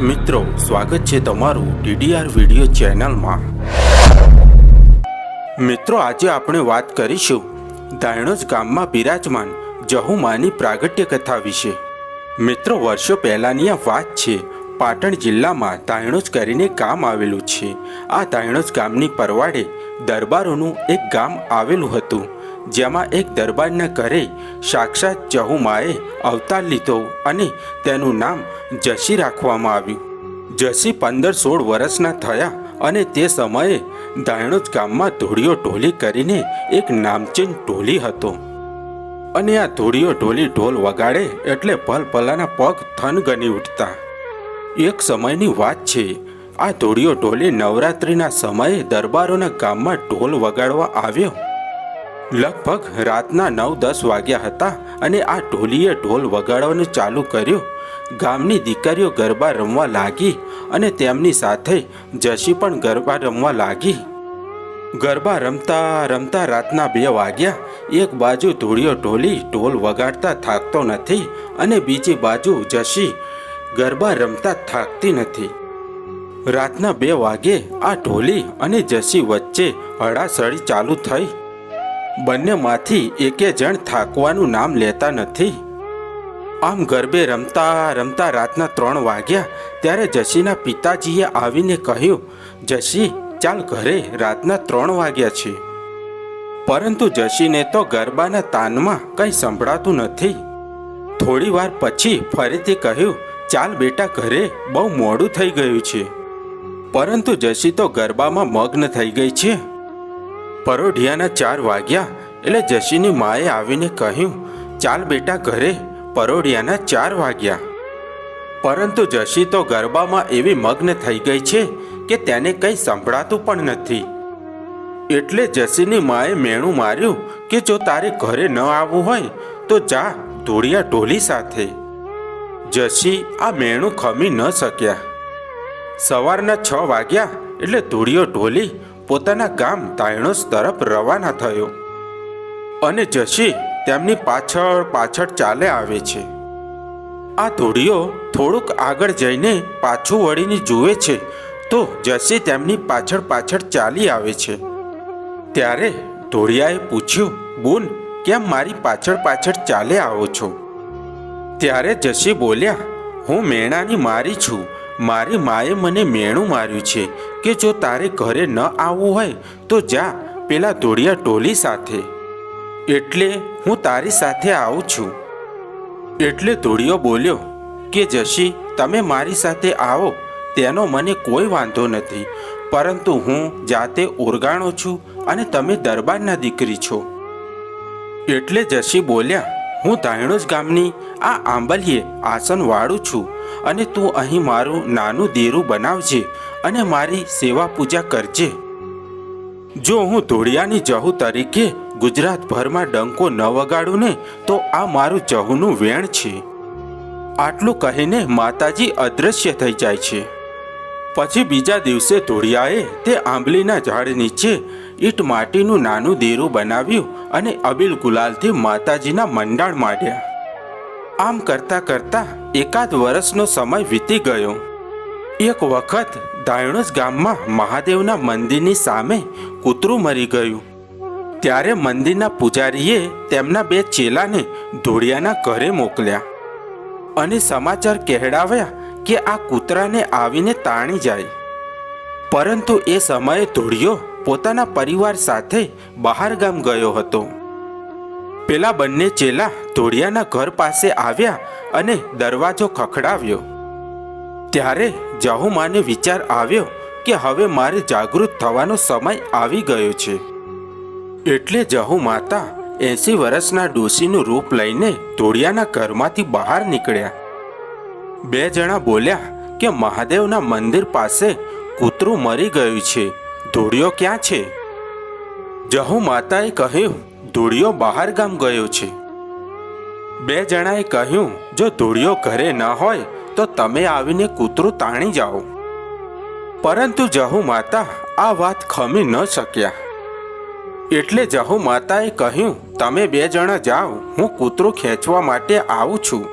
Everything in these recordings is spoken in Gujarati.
મિત્રો, સ્વાગત છે તમારું ડીડીઆર વીડિયો ચેનલમાં. મિત્રો, આજે આપણે વાત કરીશું ધાયણોજ ગામમાં બિરાજમાન જહુમાની પ્રાગટ્ય કથા વિશે. મિત્રો, વર્ષો પહેલાંની આ વાત છે, પાટણ જિલ્લામાં ધાયણોજ કરીને ગામ આવેલું છે. આ ધાયણોજ ગામની પરવાડે દરબારોનું એક ગામ આવેલું હતું. જેમાં એક દરબારના ઘરે સાક્ષાત જહુમાએ અવતાર લીધો અને તેનું નામ જશી રાખવામાં આવ્યું. જસી પંદર સોળ વર્ષના થયા અને તે સમયે દાયણોજ ગામમાં ધૂળીઓ ઢોલી કરીને એક નામચીન ઢોલી હતો. અને આ ધૂળીઓ ઢોલી ઢોલ વગાડે એટલે ભલભલાના પગ થનગની ઉઠતા. એક સમયની વાત છે, આ ધોળીઓ ઢોલી નવરાત્રિના સમયે દરબારોના ગામમાં ઢોલ વગાડવા આવ્યો. લગભગ રાતના નવ દસ વાગ્યા હતા અને આ ઢોલીએ ઢોલ વગાડવાનું ચાલુ કર્યું. ગામની દીકરીઓ ગરબા રમવા લાગી અને તેમની સાથે જશી પણ ગરબા રમવા લાગી. ગરબા રમતા રમતા રાતના બે વાગ્યા. એક બાજુ ધૂળીઓ ઢોલી ઢોલ વગાડતા થાકતો નથી અને બીજી બાજુ જશી ગરબા રમતા થાકતી નથી. રાતના બે વાગે આ ઢોલી અને જશી વચ્ચે હળાસળી ચાલુ થઈ. બંનેમાંથી એકે જણ થાકવાનું નામ લેતા નથી. આમ ગરબે રમતા રમતા રાતના ત્રણ વાગ્યા, ત્યારે જશીના પિતાજીએ આવીને કહ્યું, જશી, ચાલ ઘરે, રાતના ત્રણ વાગ્યા છે. પરંતુ જશીને તો ગરબાના તાનમાં કંઈ સંભળાતું નથી. થોડી વાર પછી ફરીથી કહ્યું, ચાલ બેટા ઘરે, બહુ મોડું થઈ ગયું છે. પરંતુ જશી તો ગરબામાં મગ્ન થઈ ગઈ છે. પરોઢિયાના ચાર વાગ્યા એટલે જશીની માએ આવીને કહ્યું, ચાલ બેટા ઘરે, પરોઢિયાના ચાર વાગ્યા. પરંતુ જશી તો ગરબામાં એવી મગ્ન થઈ ગઈ છે કે તેને કંઈ સંભળાતું પણ નથી. એટલે જશીની માએ મેણું માર્યું કે જો તારે ઘરે ન આવવું હોય, તો જા, ધૂળિયા ઢોલી સાથે. જશી આ મેણું ખમી ન શક્યા. સવારના છ વાગ્યા એટલે ધૂળિયો ઢોલી પોતાના ગામ તાયણોસ તરફ રવાના થયો અને જશી તેમની પાછળ પાછળ ચાલે આવે છે. આ ધૂળિયો થોડુંક આગળ જઈને પાછું વળીને જુએ છે તો જશી તેમની પાછળ પાછળ ચાલી આવે છે. ત્યારે ધોળિયાએ પૂછ્યું, બોન, કેમ મારી પાછળ પાછળ ચાલે આવો છો? ત્યારે જશી બોલ્યા, હું મેણાની મારી છું મારી માએ મને મેણું માર્યું છે કે જો તારે ઘરે ન આવવું હોય, તો જા, પેલા ધોળિયા ટોલી સાથે. એટલે હું તારી સાથે આવું છું. એટલે ધોળિયો બોલ્યો, કે જશી, તમે મારી સાથે આવો, તેનો મને કોઈ વાંધો નથી, પરંતુ હું જાતે ઓરગાણો છું અને તમે દરબારના દીકરી છો. એટલે જશી બોલ્યા, હું ધાયણોજ ગામની આ આંબલીએ આસન વાળું છું. અને તું અહીં મારું નાનું દેરું બનાવજે અને મારી સેવા પૂજા કરજે. જો હું ધોળિયાની જહુ તરીકે ગુજરાતભરમાં ડંકો ન વગાડું ને, તો આ મારું જહુનું વેણ છે. આટલું કહીને માતાજી અદૃશ્ય થઈ જાય છે. પછી બીજા દિવસે ધોળિયાએ તે આંબલીના ઝાડ નીચે ઈટ માટીનું નાનું દેરું બનાવ્યું અને અબીલ ગુલાલથી માતાજીના મંડાણ માંડ્યા. આમ કરતા કરતા એકાદ વર્ષનો સમય વીતી ગયો. એક વખત દાયણોજ ગામમાં મહાદેવના મંદિરની સામે કૂતરું મરી ગયું. ત્યારે મંદિરના પૂજારીએ તેમના બે ચેલાને ધોળિયાના ઘરે મોકલ્યા અને સમાચાર કહેડાવ્યા કે આ કૂતરાને આવીને તાણી જાય. પરંતુ એ સમયે ધોળિયો પોતાના પરિવાર સાથે બહાર ગામ ગયો હતો. પેલા બંને ચેલા ધોળિયાના ઘર પાસે આવ્યા અને દરવાજો ખખડાવ્યો. ત્યારે જહુમાને વિચાર આવ્યો કે હવે મારે જાગૃત થવાનો સમય આવી ગયો છે. એટલે જહુ માતા એસી વર્ષના ડોશીનું રૂપ લઈને ધોળિયાના ઘરમાંથી બહાર નીકળ્યા. બે જણા બોલ્યા કે મહાદેવના મંદિર પાસે કૂતરું મરી ગયું છે. ધોળિયો ક્યાં છે? જહુ માતાએ કહ્યું ધોળિયો બહાર ગામ ગયો છે. બે જણાએ કહ્યું, જો ધોળિયો ઘરે ન હોય, તો તમે આવીને કૂતરું તાણી જાઓ. પરંતુ જહુ માતા આ વાત ખમી ન શક્યા. એટલે જહુ માતાએ કહ્યું, તમે બે જણા જાઓ, હું કૂતરું ખેંચવા માટે આવું છું.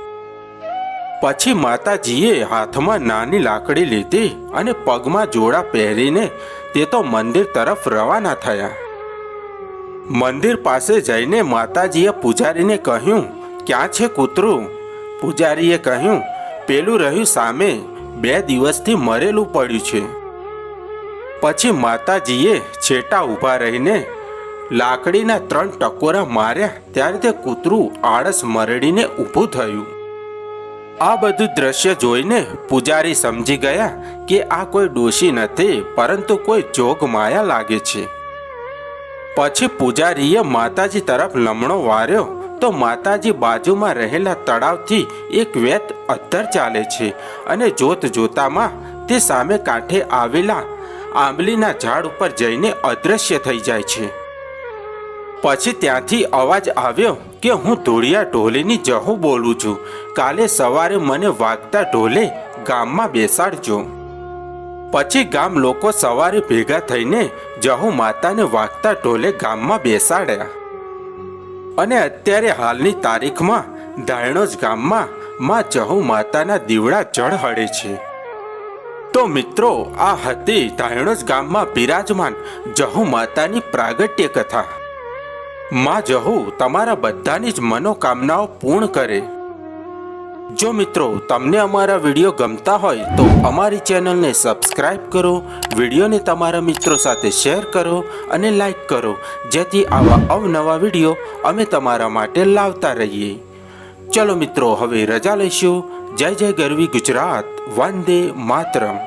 પછી માતાજીએ હાથમાં નાની લાકડી લીધી અને પગમાં જોડા પહેરીને તે તો મંદિર તરફ રવાના થયા. મંદિર પાસે જઈને માતાજીએ પૂજારીને કહ્યું, ક્યાં છે કૂતરું? પૂજારીએ કહ્યું, પેલું રહ્યું સામે, બે દિવસથી મરેલું પડ્યું છે. પછી માતાજીએ છેટા ઊભા રહીને લાકડીના ત્રણ ટકોરા માર્યા, ત્યારે તે કૂતરું આળસ મરડીને ઊભું થયું. આ બધું દ્રશ્ય જોઈને પૂજારી સમજી ગયા કે આ કોઈ ડોશી નથી, પરંતુ કોઈ જોગ માયા લાગે છે. પછી પૂજારીએ માતાજી તરફ લમણો વાર્યો. તો માતાજી બાજુમાં રહેલા તળાવથી એક વેત અત્તર ચાલે છે અને જોત જોતામાં તે સામે કાંઠે આવેલા આંબલીના ઝાડ ઉપર જઈને અદૃશ્ય થઈ જાય છે. પછી ત્યાંથી અવાજ આવ્યો કે હું ધોળિયા ઢોલીની જહુ બોલું છું. કાલે સવારે મને વાગતા ઢોલે ગામમાં બેસાડજો. પછી ગામ લોકો સવારે ભેગા થઈને જહુ માતાને વાગતા ઢોલે ગામમાં બેસાડ્યા. અને અત્યારે હાલની તારીખમાં ધાયણોજ ગામમાં માં જહુ માતાના દીવડા જળહળે છે. તો મિત્રો, આ હતી ધાયણોજ ગામમાં બિરાજમાન જહુ માતાની પ્રાગટ્ય કથા માં જહુ તમારા બધાની જ મનોકામનાઓ પૂર્ણ કરે. જો મિત્રો તમને અમારા વીડિયો ગમતા હોય તો અમારી ચેનલને સબસ્ક્રાઇબ કરો, વિડીયોને તમારા મિત્રો સાથે શેર કરો અને લાઈક કરો, જેથી આવા અવનવા વીડિયો અમે તમારા માટે લાવતા રહીએ. ચલો મિત્રો, હવે રજા લઈશું. જય જય ગરવી ગુજરાત. વંદે માતરમ.